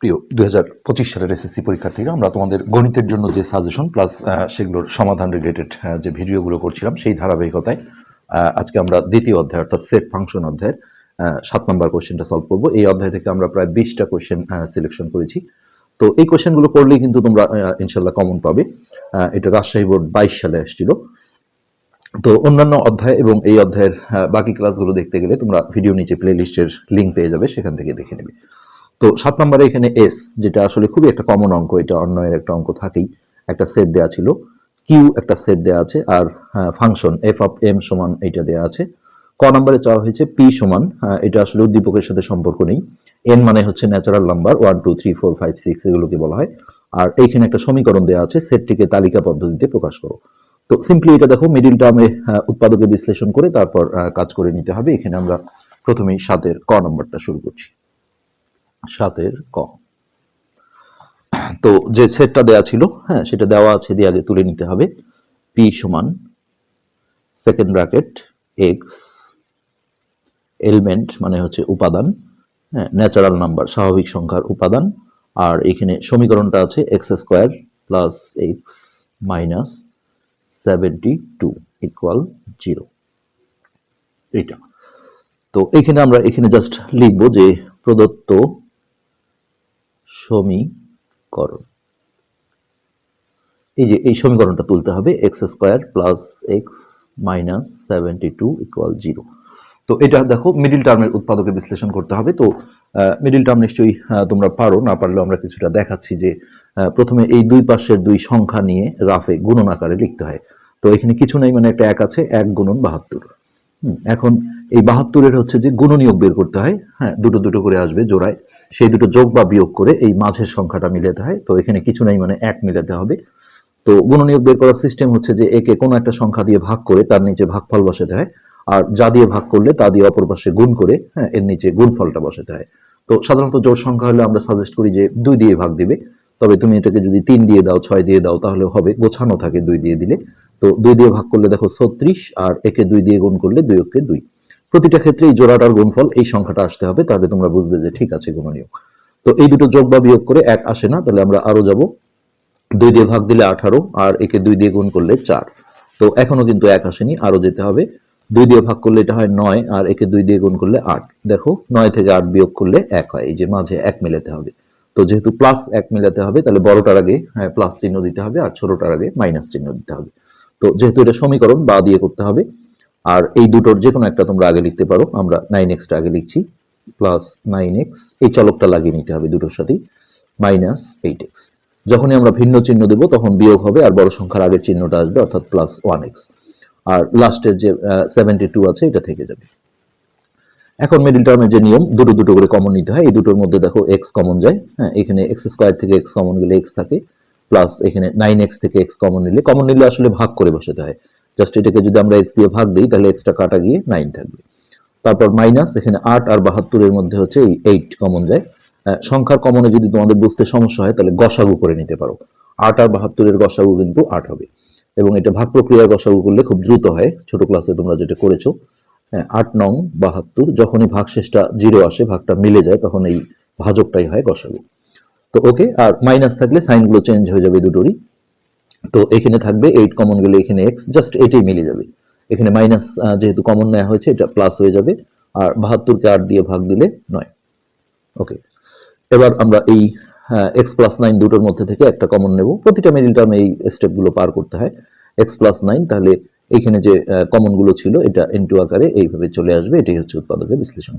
প্রিয়, দুই হাজার পঁচিশ সালের এসএসসি পরীক্ষার্থীরা আমরা তোমাদের গণিতের জন্য যে সাজেশন প্লাস সেগুলোর সমাধান রিলেটেড যে ভিডিওগুলো করছিলাম, সেই ধারাবাহিকতায় আজকে আমরা দ্বিতীয় অধ্যায়, অর্থাৎ সেট ফাংশন অধ্যায়ের সাত নম্বর কোশ্চেনটা সলভ করব। এই অধ্যায় থেকে আমরা প্রায় বিশটা কোশ্চেন সিলেকশন করেছি। তো এই কোশ্চেনগুলো করলেই কিন্তু তোমরা ইনশাল্লাহ কমন পাবে। এটা রাজশাহী বোর্ড বাইশ সালে এসেছিল। তো অন্যান্য অধ্যায় এবং এই অধ্যায়ের বাকি ক্লাসগুলো দেখতে গেলে তোমরা ভিডিও নিচে প্লে লিস্টের লিঙ্ক পেয়ে যাবে, সেখান থেকে দেখে নেবে। তো সাত নম্বরে এখানে এস যেটা আসলে খুবই একটা কমন অঙ্ক এটা অন্যয়ের একটা অঙ্ক থাকেই একটা সেট দেওয়া ছিল। কিউ একটা সেট দেওয়া আছে আর ফাংশন এফ অফ এম সমান এটা দেওয়া আছে। ক নম্বরে চাওয়া হয়েছে পি সমান এটা আসলে উদ্দীপকের সাথে সম্পর্ক নেই। এন মানে হচ্ছে natural number one two three four five six এগুলোকে বলা হয়। আর এইখানে একটা সমীকরণ দেওয়া আছে সেটটিকে তালিকা পদ্ধতিতে প্রকাশ করো। তো সিম্পলি এটা দেখো মিডিল টার্মে উৎপাদকে বিশ্লেষণ করে তারপর আহ, কাজ করে নিতে হবে। এখানে আমরা প্রথমেই সাতের ক নম্বরটা শুরু করছি। সাতের ক। তো যে সেটটা দেওয়া ছিল হ্যাঁ সেটা দেওয়া আছে, দিয়ে আগে তুলে নিতে হবে। পি সমান সেকেন্ড ব্র্যাকেট এক্স এলিমেন্ট মানে হচ্ছে উপাদান হ্যাঁ ন্যাচারাল নাম্বার স্বাভাবিক সংখ্যার উপাদান। আর এখানে সমীকরণটা আছে X square plus X minus seventy two equal zero এটা তো এখানে আমরা এখানে জাস্ট লিখব যে প্রদত্ত সমীকরণ। এই যে এই সমীকরণটা তুলতে হবে, X square plus X minus seventy two equal zero. তো এটা দেখো, মিডিল টার্মের উৎপাদকে বিশ্লেষণ করতে হবে। তো মিডিল টার্ম নিশ্চয়ই তোমরা পারো, না পারলেও আমরা কিছুটা দেখাচ্ছি যে প্রথমে এই দুই পাশের দুই সংখ্যা নিয়ে রাফে গুণন আকারে লিখতে হয়। তো এখানে কিছু নেই মানে একটা এক আছে, এক গুণন বাহাত্তর। এখন এই বাহাত্তরের হচ্ছে যে গুণনীয়ক বের করতে হয়। হ্যাঁ দুটো দুটো করে আসবে জোড়ায়। সেই দুটো যোগ বা বিয়োগ করে এই মাঝের সংখ্যাটা মিলাতে হয়। তো এখানে কিছু নেই মানে এক মিলাতে হবে। তো গুণনীয়ক বের করার সিস্টেম হচ্ছে যে একে কোনো একটা সংখ্যা দিয়ে ভাগ করে তার নিচে ভাগফল বসাতে হয়। আর যা দিয়ে ভাগ করলে তা দিয়ে অপর পাশে গুণ করে হ্যাঁ এর নিচে গুণফলটা বসাতে হয়। তো সাধারণত জোর সংখ্যা হলে আমরা সাজেস্ট করি যে দুই দিয়ে ভাগ দিবে। তবে তুমি এটাকে যদি তিন দিয়ে দাও, ছয় দিয়ে দাও তাহলে হবে, গোছানো থাকে দুই দিয়ে দিলে। তো দুই দিয়ে ভাগ করলে দেখো ছত্রিশ, আর একে দুই দিয়ে গুণ করলে দুই অক্ষে দুই। প্রতিটা ক্ষেত্রে এই জোড়াটার গুণফল এই সংখ্যাটা আসতে হবে, তাহলে তোমরা বুঝবে যে ঠিক আছে গুণনীয়ক তো এই দুটো যোগ বা বিয়োগ করে এক আসে না, তাহলে আমরা আরও যাব। দুই দিয়ে ভাগ দিলে আঠারো, আর একে দুই দিয়ে গুণ করলে চার। তো এখনও কিন্তু এক আসেনি আরও যেতে হবে। দুই দিয়ে ভাগ করলে এটা হয় নয়, আর একে দুই দিয়ে গুণ করলে আট। দেখো, নয় থেকে আট বিয়োগ করলে এক হয়, এই যে মাঝে এক মিলাতে হবে। তো যেহেতু প্লাস এক মিলাতে হবে, তাহলে বড়টার আগে হ্যাঁ প্লাস চিহ্ন দিতে হবে, আর ছোটটার আগে মাইনাস চিহ্ন দিতে হবে। তো যেহেতু এটা সমীকরণ, বা দিয়ে করতে হবে। আর এই দুটোর যে কোনো একটা তোমরা আগে লিখতে পারো। আমরা নাইন এক্সটা আগে লিখছি প্লাস নাইন এক্স এই চলকটা লাগিয়ে নিতে হবে দুটোর সাথেই মাইনাস এইট এক্স যখনই আমরা ভিন্ন চিহ্ন দেব, তখন বিয়োগ হবে আর বড় সংখ্যার আগের চিহ্নটা আসবে, অর্থাৎ প্লাস ওয়ান এক্স আর লাস্টের যে সেভেন্টি টু আছে, এটা থেকে যাবে। এখন মিডিল টার্মের যে নিয়ম, দুটো দুটো করে কমন নিতে হয়। এই দুটোর মধ্যে দেখো এক্স কমন যায় হ্যাঁ এখানে এক্স স্কোয়ার থেকে এক্স কমন গেলে এক্স থাকে প্লাস এখানে নাইন এক্স থেকে এক্স কমন নিলে কমন নিলে আসলে ভাগ করে বসাতে হয়। জাস্ট এটাকে যদি আমরা এক্স দিয়ে ভাগ দিই তাহলে এক্সটা কাটা গিয়ে নাইন থাকবে। তারপর মাইনাস এখানে আট আর বাহাত্তরের মধ্যে হচ্ছে এই এইট কমন যায়। সংখ্যার কমনে যদি তোমাদের বুঝতে সমস্যা হয় তাহলে গসাগু করে নিতে পারো। আট আর বাহাত্তরের গসাগু কিন্তু আট হবে। এবং এটা ভাগ প্রক্রিয়ার গসাগু করলে খুব দ্রুত হয়। ছোট ক্লাসে তোমরা যেটা করেছ হ্যাঁ, আট নং বাহাত্তর যখনই ভাগ শেষটা জিরো আসে ভাগটা মিলে যায় তখন এই ভাজকটাই হয় গসাগু। তো ওকে আর মাইনাস থাকলে সাইনগুলো চেঞ্জ হয়ে যাবে দুটোরই। তো এখানে থাকবে এইট কমন গেলে এখানে এক্স জাস্ট এটাই মিলে যাবে। এখানে মাইনাস যেহেতু কমন নেওয়া হয়েছে, এটা প্লাস হয়ে যাবে। আর বাহাত্তরকে আট দিয়ে ভাগ দিলে নয়। ওকে এবার আমরা এই এক্স প্লাস নাইন দুটোর মধ্যে থেকে একটা কমন নেব। প্রতিটা মিডিল টার্মে এই স্টেপগুলো পার করতে হয়। এক্স প্লাস নাইন তাহলে এখানে যে কমনগুলো ছিল, এটা ইনটু আকারে এইভাবে চলে আসবে। এটাই হচ্ছে উৎপাদকের বিশ্লেষণ।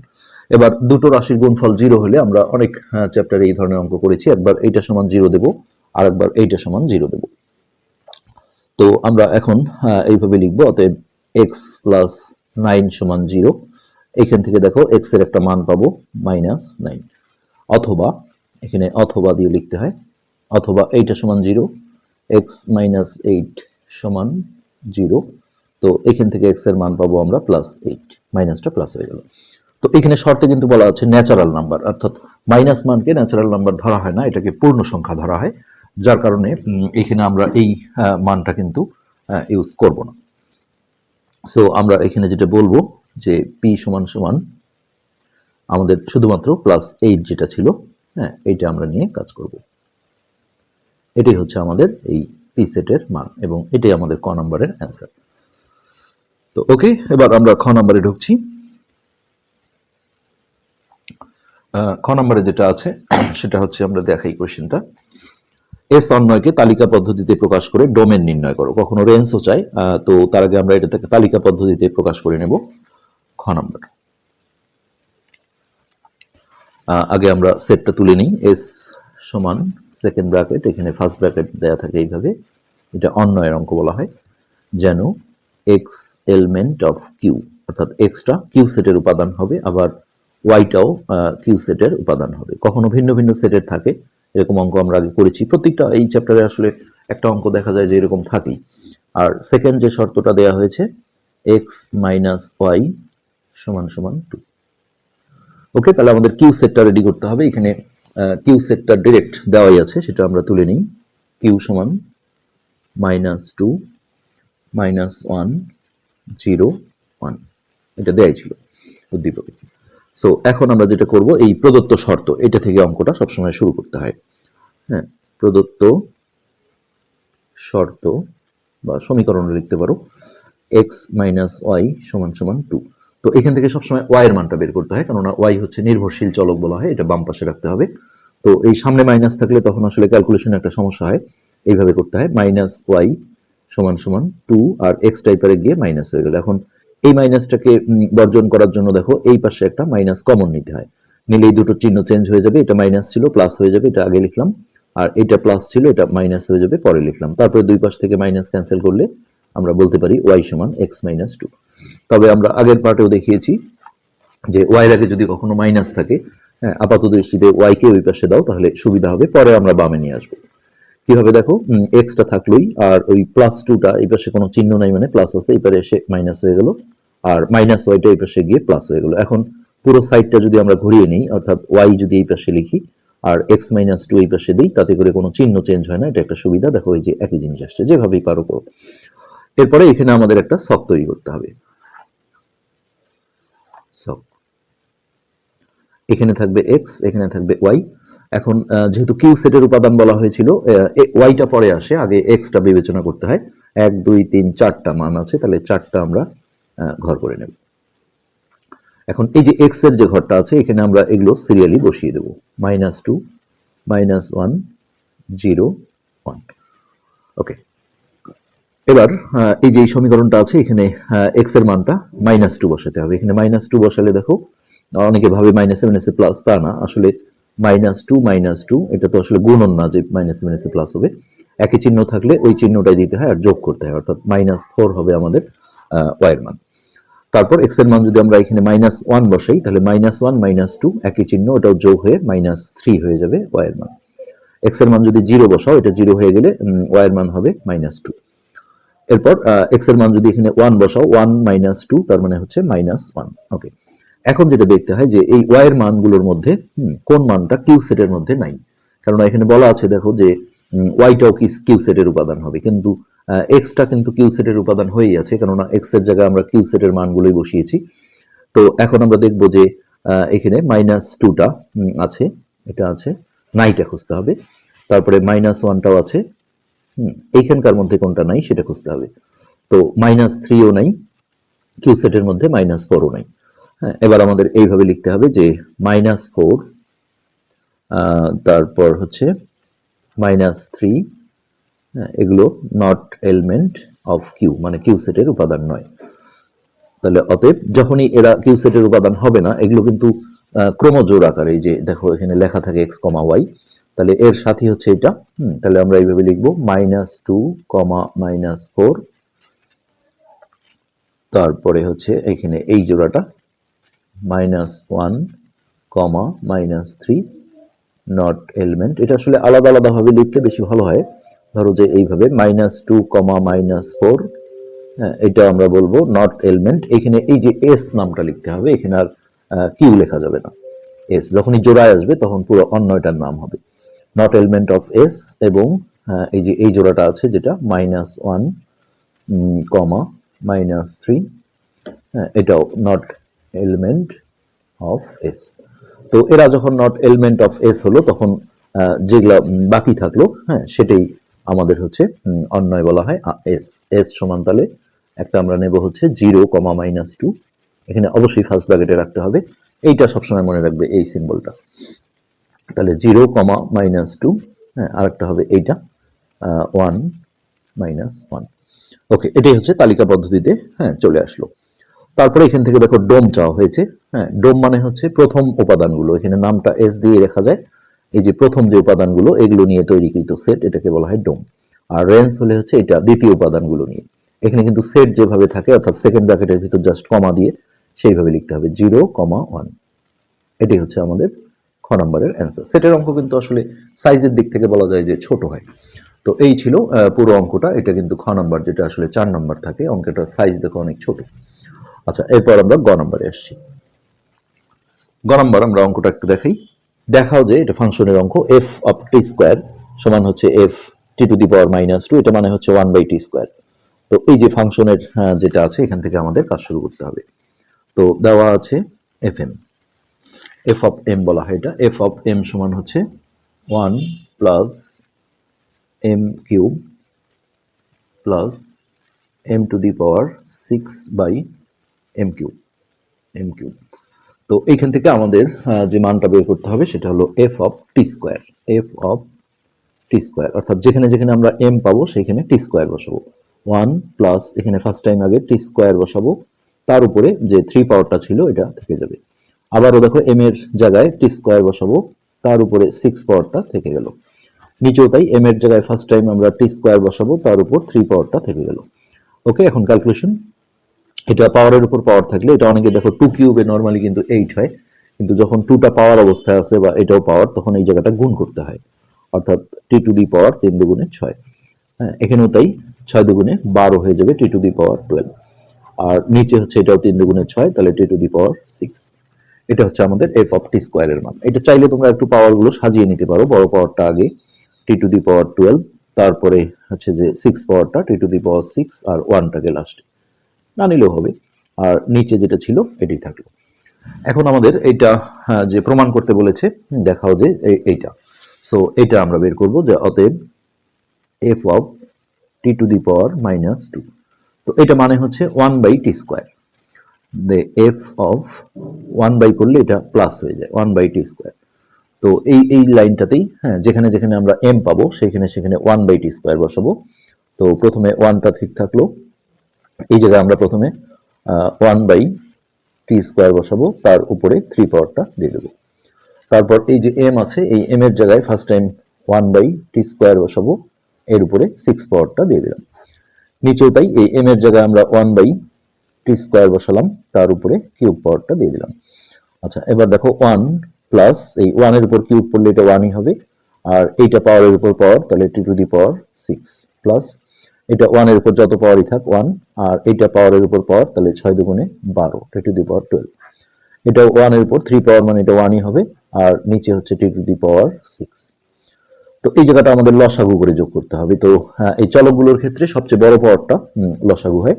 এবার দুটো রাশির গুণফল জিরো হলে আমরা অনেক চ্যাপ্টারে এই ধরনের অঙ্ক করেছি। একবার এইটা সমান জিরো দেবো আর একবার এইটা সমান জিরো দেবো। তো আমরা এখন এইভাবে লিখব, অতএব এক্স প্লাস নাইন সমান জিরো এখান থেকে দেখো এক্সের একটা মান পাবো মাইনাস নাইন অথবা, এখানে অথবা দিয়ে লিখতে হয়, অথবা এইটা সমান জিরো এক্স মাইনাস এইট সমান জিরো তো এখান থেকে এক্সের মান পাবো আমরা প্লাস এইট মাইনাসটা প্লাস হয়ে গেল। তো এখানে শর্তে কিন্তু বলা আছে ন্যাচারাল নাম্বার অর্থাৎ মাইনাস মানকে ন্যাচারাল নাম্বার ধরা হয় না, এটাকে পূর্ণ সংখ্যা ধরা হয়। যার কারণে এখানে আমরা এই মানটা কিন্তু ইউজ করব না। সো আমরা এখানে যেটা বলব, যে পি সমান সমান আমাদের শুধুমাত্র প্লাস এইট যেটা ছিল হ্যাঁ এইটা আমরা নিয়ে কাজ করব। এটাই হচ্ছে আমাদের এই পি সেটের মান, এবং এটাই আমাদের ক নম্বরের অ্যান্সার তো ওকে এবার আমরা খ নম্বরে ঢুকছি। খ নম্বরে যেটা আছে, সেটা হচ্ছে আমরা দেখাই কোশ্চেনটা এস অন্যয়কে তালিকা পদ্ধতিতে প্রকাশ করে ডোমেন নির্ণয় করো। কখনো রেঞ্জও চাই তো তার আগে আমরা এটাকে তালিকা পদ্ধতিতে প্রকাশ করে নেব। খ নম্বর। আগে আমরা সেটটা তুলে নিই। এস সমান সেকেন্ড ব্র্যাকেট, এখানে ফার্স্ট ব্র্যাকেট দেয়া থাকে এইভাবে। এটা অন্যয়ের অঙ্ক বলা হয়। যেন এক্স এলিমেন্ট অফ কিউ, অর্থাৎ এক্সটা কিউ সেটের উপাদান হবে, আবার ওয়াইটাও কিউ সেটের উপাদান হবে। কখনো ভিন্ন ভিন্ন সেটের থাকে এরকম অঙ্ক আমরা আগে করেছি। প্রত্যেকটা এই চ্যাপ্টারে আসলে একটা অঙ্ক দেখা যায় যে এরকম থাকেই। আর সেকেন্ড যে শর্তটা দেয়া হয়েছে এক্স মাইনাস ওয়াই সমান সমান টু ওকে তাহলে আমাদের কিউ সেটটা রেডি করতে হবে। এখানে কিউ সেটটা ডিরেক্ট দেওয়াই আছে, সেটা আমরা তুলে নিই। কিউ সমান minus two minus one zero one এটা দেয়াই ছিল উদ্দীপকে। সো এখন আমরা যেটা করব, এই প্রদত্ত শর্ত, এটা থেকে অঙ্কটা সবসময় শুরু করতে হয়। হ্যাঁ প্রদত্ত শর্ত বা সমীকরণ লিখতে পারো। এক্স মাইনাস ওয়াই সমান সমান টু তো এখান থেকে সবসময় ওয়াই এর মানটা বের করতে হয়, কেননা ওয়াই হচ্ছে নির্ভরশীল চলক বলা হয়, এটা বাম পাশে রাখতে হবে। তো এই সামনে মাইনাস থাকলে তখন আসলে ক্যালকুলেশনে একটা সমস্যা হয়, এইভাবে করতে হয়। মাইনাস ওয়াই সমান সমান টু আর এক্স টাইপারে গিয়ে মাইনাস হয়ে গেল। এখন এই মাইনাসটাকে বর্জন করার জন্য দেখো, এই পাশে একটা মাইনাস কমন নিতে হয়। নিলে এই দুটো চিহ্ন চেঞ্জ হয়ে যাবে, এটা মাইনাস ছিল প্লাস হয়ে যাবে, এটা আগে লিখলাম। আর এটা প্লাস ছিল, এটা মাইনাস হয়ে যাবে, পরে লিখলাম। তারপরে দুই পাশ থেকে মাইনাস ক্যান্সেল করলে আমরা বলতে পারি ওয়াই সমান এক্স মাইনাস টু তবে আমরা আগের পার্টেও দেখিয়েছি যে ওয়াই আগে যদি কখনো মাইনাস থাকে হ্যাঁ আপাত দৃষ্টিতে ওয়াই কে ওই পাশে দাও, তাহলে সুবিধা হবে, পরে আমরা বামে নিয়ে আসব। কীভাবে দেখো এক্সটা থাকলোই, আর ওই প্লাস টুটা এই পাশে কোনো চিহ্ন নাই মানে প্লাস আছে, এই পারে এসে মাইনাস হয়ে গেল। আর মাইনাস ওয়াইটা এই পাশে গিয়ে প্লাস হয়ে গেল। এখন পুরো সাইডটা যদি আমরা ঘুরিয়ে নিই, অর্থাৎ ওয়াই যদি এই পাশে লিখি আর এক্স মাইনাস টু এই পাশে দিই, তাতে করে কোনো চিহ্ন চেঞ্জ হয় না, এটা একটা সুবিধা। দেখো এই যে একই জিনিস আসছে, যেভাবেই পারো করো। এরপরে এখানে আমাদের একটা সক তৈরি করতে হবে। সক এখানে থাকবে এক্স এখানে থাকবে ওয়াই এখন যেহেতু কিউ সেটের উপাদান বলা হয়েছিল ওয়াইটা পরে আসে, আগে এক্সটা বিবেচনা করতে হয়। এক, দুই, তিন, চারটা মান আছে, তাহলে চারটা আমরা ঘর করে নেব। এখন এই যে এক্সের যে ঘরটা আছে, এখানে আমরা এগুলো সিরিয়ালি বসিয়ে দেব। Minus two minus one zero one okay এবার এই যে সমীকরণটা আছে, এখানে এক্সের মানটা মাইনাস টু বসাতে হবে। এখানে মাইনাস টু বসালে দেখো, অনেকে ভাবে মাইনাস মাইনাসে প্লাস তা না। আসলে মাইনাস টু মাইনাস টু এটা তো আসলে গুণন না যে মাইনাস মাইনাসে প্লাস হবে। একই চিহ্ন থাকলে ওই চিহ্নটাই দিতে হয় আর যোগ করতে হয়। অর্থাৎ মাইনাস ফোর হবে আমাদের ওয়াই মান। তারপর এক্সের মান যদি আমরা এখানে মাইনাস ওয়ান বসাই, তাহলে মাইনাস ওয়ান মাইনাস টু একই চিহ্ন ওটাও যোগ হয়ে মাইনাস থ্রি হয়ে যাবে ওয়াই এর মান। এক্সের মান যদি জিরো বসাও, এটা জিরো হয়ে গেলে ওয়াই এর মান হবে মাইনাস টু এরপর এক্সের মান যদি এখানে ওয়ান বসাও ওয়ান মাইনাস টু তার মানে হচ্ছে মাইনাস ওয়ান ওকে এখন যেটা দেখতে হয় যে এই ওয়াই এর মানগুলোর মধ্যে কোন মানটা কিউ সেটের মধ্যে নাই। কারণ এখানে বলা আছে, দেখো যে ওয়াইটাও কিউ সেটের উপাদান হবে। কিন্তু এক্সটা কিন্তু কিউ সেটের উপাদান হয়েই আছে, কেননা এক্সের জায়গায় আমরা কিউ সেটের মানগুলোই বসিয়েছি। তো এখন আমরা দেখব যে এখানে মাইনাস টুটা আছে, এটা আছে নাইটা খুঁজতে হবে। তারপরে মাইনাস ওয়ানটাও আছে এইখানকার মধ্যে কোনটা নাই সেটা খুঁজতে হবে। তো মাইনাস থ্রিও নাই কিউ সেটের মধ্যে মাইনাস ফোরও নাই। হ্যাঁ এবার আমাদের এইভাবে লিখতে হবে যে মাইনাস ফোর তারপর হচ্ছে মাইনাস থ্রি এগুলো নট এলিমেন্ট অফ কিউ মানে কিউ সেটের উপাদান নয়। তাহলে অতএব যখনই এরা কিউ সেটের উপাদান হবে না এগুলো কিন্তু আহ, ক্রমজোড় আকারে যে দেখো এখানে লেখা থাকে এক্স কমা ওয়াই তাহলে এর সাথে হচ্ছে এটা তাহলে আমরা এইভাবে লিখব minus two comma minus four তারপরে হচ্ছে এখানে এই জোড়াটা minus one comma minus three not element এটা আসলে আলাদা আলাদাভাবে লিখলে বেশি ভালো হয়। ধরো যে এইভাবে minus two comma minus four হ্যাঁ এটা আমরা বলব নট এলিমেন্ট এখানে এই যে এস নামটা লিখতে হবে, এখানে আর কিউ লেখা যাবে না। এস যখনই জোড়ায় আসবে, তখন পুরো অন্যটার নাম হবে। নট এলিমেন্ট অফ এস এবং এই যে এই জোড়াটা আছে যেটা minus one comma minus three এটাও নট এলিমেন্ট অফ এস তো এরা যখন নট এলিমেন্ট অফ এস হলো, তখন যেগুলা বাকি থাকল হ্যাঁ সেটাই আমাদের হচ্ছে অন্যয় বলা হয় এস এস সমান তাহলে একটা আমরা নেব হচ্ছে জিরো কমা মাইনাস টু। এখানে অবশ্যই ফার্স্ট ব্র্যাকেটে রাখতে হবে। এইটা সবসময় মনে রাখবে এই সিম্বলটা তাহলে জিরো কমা মাইনাস টু হ্যাঁ আরেকটা হবে এইটা ওয়ান মাইনাস ওয়ান ওকে, এটাই হচ্ছে তালিকা পদ্ধতিতে হ্যাঁ চলে আসলো। তারপরে এখান থেকে দেখো ডোম চাওয়া হয়েছে। হ্যাঁ ডোম মানে হচ্ছে প্রথম উপাদানগুলো। এখানে নামটা এস দিয়ে লেখা যায়। এই যে প্রথম যে উপাদানগুলো, এগুলো নিয়ে তৈরিকৃত সেট এটাকে বলা হয় ডোম। আর রেঞ্জ হলে হচ্ছে এটা দ্বিতীয় উপাদানগুলো নিয়ে। এখানে কিন্তু সেট যেভাবে থাকে, অর্থাৎ সেকেন্ড ব্র্যাকেটের ভিতর জাস্ট কমা দিয়ে সেইভাবে লিখতে হবে জিরো কমা ওয়ান এটাই হচ্ছে আমাদের খ নম্বরের অ্যান্সার সেটের অঙ্ক কিন্তু আসলে সাইজের দিক থেকে বলা যায় যে ছোট হয়। তো এই ছিল পুরো অঙ্কটা। এটা কিন্তু খ নম্বর, যেটা আসলে চার নম্বর থাকে, অঙ্কটার সাইজ দেখো অনেক ছোট। আচ্ছা এরপর আমরা গ নম্বরে আসছি। গ নম্বর আমরা অঙ্কটা একটু দেখাই। দেখাও যে এটা ফাংশনের অঙ্ক এফ অফ টি স্কোয়ার সমান হচ্ছে F T to the power minus two এটা মানে হচ্ছে ওয়ান বাই টি স্কোয়ার তো এই যে ফাংশনের যেটা আছে, এখান থেকে আমাদের কাজ শুরু করতে হবে। তো দেওয়া আছে F M F of M বলা হয় এটা। এফ অফ এম সমান হচ্ছে one plus M cube plus M to the power six by M cube M cube তো এইখান থেকে আমাদের যে মানটা বের করতে হবে সেটা হলো F of T square F of T square অর্থাৎ যেখানে যেখানে আমরা এম পাবো সেখানে টি স্কোয়ার বসাবো। ওয়ান প্লাস এখানে ফার্স্ট টাইম আগে টি স্কোয়ার বসাবো। তার উপরে যে থ্রি পাওয়ারটা ছিল, এটা থেকে যাবে। আবারও দেখো এম এর জায়গায় টি স্কোয়ার বসাবো। তার উপরে সিক্স পাওয়ারটা থেকে গেল। নিচেও তাই এম এর জায়গায় ফার্স্ট টাইম আমরা টি স্কোয়ার বসাবো। তার উপর থ্রি পাওয়ারটা থেকে গেল। ওকে এখন ক্যালকুলেশন এটা পাওয়ারের উপর পাওয়ার থাকলে এটা অনেকে দেখো টু কিউবে নর্মালি কিন্তু এইট হয়। কিন্তু যখন টুটা পাওয়ার অবস্থায় আছে বা এটাও পাওয়ার তখন এই জায়গাটা গুণ করতে হয়। অর্থাৎ টি টু দি পাওয়ার তিন দুগুণে ছয়। হ্যাঁ এখানেও তাই, ছয় দুগুণে বারো হয়ে যাবে টি টু দি পাওয়ার টুয়েলভ আর নিচে হচ্ছে এটাও তিন দুগুণে ছয়, তাহলে T to the power six এটা হচ্ছে আমাদের এফ অফ টি স্কোয়ারের মান। এটা চাইলে তোমরা একটু পাওয়ারগুলো সাজিয়ে নিতে পারো, বড় পাওয়ারটা আগে টি টু দি পাওয়ার টুয়েলভ তারপরে হচ্ছে যে সিক্স পাওয়ারটা টি টু দি পাওয়ার সিক্স আর ওয়ানটাকে লাস্টে না নিলেও হবে। আর নিচে যেটা ছিল এটাই থাকল। এখন আমাদের এটা হ্যাঁ, যে প্রমাণ করতে বলেছে দেখাও যে এইটা। সো এটা আমরা বের করব যে অতএব F of T to the power minus two তো এটা মানে হচ্ছে one by T square the F of one by করলে এটা প্লাস হয়ে যায় ওয়ান বাই টি স্কোয়ার তো এই এই লাইনটাতেই হ্যাঁ যেখানে যেখানে আমরা এম পাবো সেখানে সেখানে ওয়ান বাই টি স্কোয়ার বসাবো। তো প্রথমে ওয়ানটা ঠিক থাকল। এই জায়গায় আমরা প্রথমে ওয়ান বাই টি স্কোয়ার বসাবো, তার উপরে থ্রি পাওয়ারটা দিয়ে দেবো। তারপর এই যে এম আছে, এই এম এর জায়গায় first time one by T square বসাবো, এর উপরে সিক্স পাওয়ারটা দিয়ে দিলাম। নিচেও তাই, এই এম এর জায়গায় আমরা ওয়ান বাই টি স্কোয়ার বসালাম, তার উপরে কিউব পাওয়ারটা দিয়ে দিলাম। আচ্ছা এবার দেখো ওয়ান প্লাস এই ওয়ানের উপর কিউব পড়লে এটা ওয়ানই হবে, আর এইটা পাওয়ারের উপর পাওয়ার তাহলে T to the power six plus এটা ওয়ানের উপর যত পাওয়ারই থাক ওয়ান আর এইটা পাওয়ারের উপর পাওয়ার তাহলে ছয় দুগুণে বারো টি টু দি পাওয়ার টুয়েলভ এটা ওয়ানের উপর থ্রি পাওয়ার মানে এটা ওয়ানই হবে আর নিচে হচ্ছে টি টু দি পাওয়ার সিক্স তো এই জায়গাটা আমাদের লসাগু করে যোগ করতে হবে। তো হ্যাঁ, এই চলকগুলোর ক্ষেত্রে সবচেয়ে বড় পাওয়ারটা লসাগু হয়।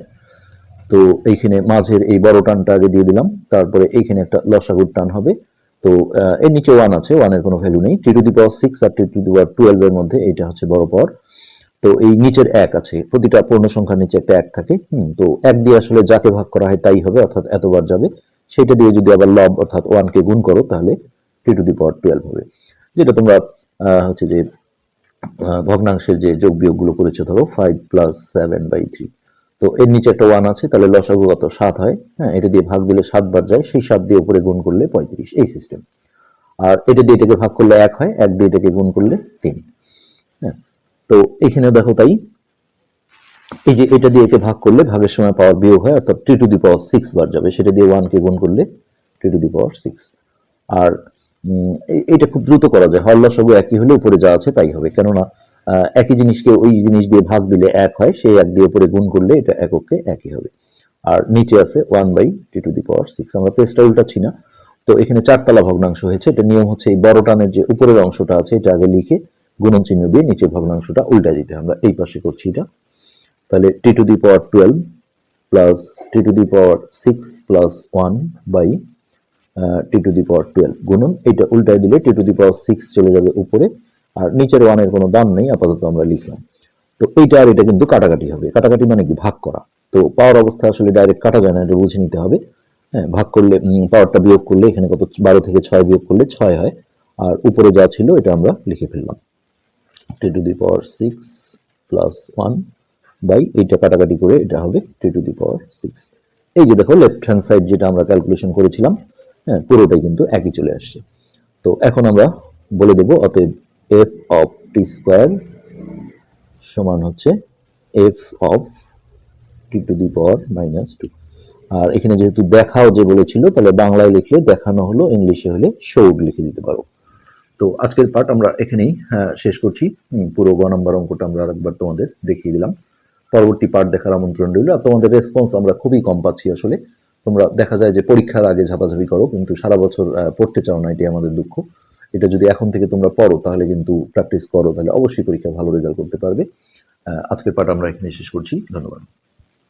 তো এইখানে মাঝের এই বড় টানটা আগে দিয়ে দিলাম তারপরে এইখানে একটা লসাগুর টান হবে। তো এর নিচে ওয়ান আছে ওয়ানের কোনো ভ্যালু নেই। T to the power six R T to the power twelve এর মধ্যে এটা হচ্ছে বড় পাওয়ার তো এই নিচের এক আছে প্রতিটা পূর্ণ সংখ্যার নিচে একটা এক থাকে হুম, তো এক দিয়ে আসলে যাকে ভাগ করা হয় তাই হবে অর্থাৎ এতবার যাবে। সেটা দিয়ে যদি আবার লব অর্থাৎ ওয়ানকে গুণ করো তাহলে T to the power twelve হবে। যেটা তোমরা হচ্ছে যে ভগ্নাংশের যে যোগ বিয়োগগুলো করেছ ধরো five plus seven by three তো এর নিচে একটা ওয়ান আছে তাহলে লসাগু কত? সাত হয়। হ্যাঁ এটা দিয়ে ভাগ দিলে সাতবার যায় সেই সাত দিয়ে উপরে গুণ করলে পঁয়ত্রিশ এই সিস্টেম আর এটা দিয়ে এটাকে ভাগ করলে এক হয় এক দিয়ে এটাকে গুণ করলে তিন। হ্যাঁ তো এখানে দেখো তাই, এই যে এটা দিয়ে একে ভাগ করলে ভাগের সময় পাওয়ার বিয়োগ হয়, অর্থাৎ টি টু দি পাওয়ার সিক্স বার যাবে। সেটা দিয়ে ওয়ানকে গুণ করলে টি টু দি পাওয়ার সিক্স আর এটা খুব দ্রুত করা যায়। হল্লা সবু একই হলে উপরে যা আছে তাই হবে। কেননা একই জিনিসকে ওই জিনিস দিয়ে ভাগ দিলে এক হয়, সেই এক দিয়ে উপরে গুণ করলে এটা এককে একই হবে। আর নিচে আছে one by T to the power six আমরা পেজটা উল্টাচ্ছি না। তো এখানে চারতলা ভগ্নাংশ হয়েছে। এটা নিয়ম হচ্ছে এই বড় টানের যে উপরের অংশটা আছে, এটা আগে লিখে গুণন চিহ্ন দিয়ে নিচের ভগ্নাংশটা উল্টা দিতে আমরা এই পাশে করছি এটা। তাহলে T to the power twelve plus T to the power six plus one by T to the power twelve গুণন। এটা উল্টায় দিলে টি টু দি পাওয়ার সিক্স চলে যাবে উপরে। আর নিচের ওয়ানের কোনো দাম নেই, আপাতত আমরা লিখলাম। তো এইটা আর এটা কিন্তু কাটাকাটি হবে। কাটাকাটি মানে কি? ভাগ করা। তো পাওয়ার অবস্থা আসলে ডাইরেক্ট কাটা যায় না, এটা বুঝে নিতে হবে। হ্যাঁ ভাগ করলে পাওয়ারটা বিয়োগ করলে এখানে কত? বারো থেকে ছয় বিয়োগ করলে ছয় হয়। আর উপরে যা ছিল, এটা আমরা লিখে ফেললাম। T to the power six plus one by এইটা কাটাকাটি করে এটা হবে টি টু দি পাওয়ার সিক্স এই যে দেখো লেফট হ্যান্ড সাইড যেটা আমরা ক্যালকুলেশন করেছিলাম হ্যাঁ পুরোটাই কিন্তু একই চলে আসছে। তো এখন আমরা বলে দেব অতএব এফ অফ টি স্কোয়ার সমান হচ্ছে F of T to the power minus two আর এখানে যেহেতু দেখাও যে বলেছিল, তাহলে বাংলায় লিখলে দেখানো হলো, ইংলিশে হলে শোড লিখে দিতে পারো। তো আজকের পার্ট আমরা এখানেই শেষ করছি। পুরো গ নম্বর অঙ্কটা আমরা আরেকবার তোমাদের দেখিয়ে দিলাম। পরবর্তী পার্ট দেখার আমন্ত্রণ রইল। আর তোমাদের রেসপন্স আমরা খুবই কম পাচ্ছি আসলে। তোমরা দেখা যায় যে পরীক্ষার আগে ঝাপাঝাপি করো, কিন্তু সারা বছর পড়তে চাও না এটি আমাদের দুঃখ। এটা যদি এখন থেকে তোমরা পড়ো, তাহলে কিন্তু প্র্যাকটিস করো, তাহলে অবশ্যই পরীক্ষা ভালো রেজাল্ট করতে পারবে। আজকের পার্ট আমরা এখানে শেষ করছি। ধন্যবাদ।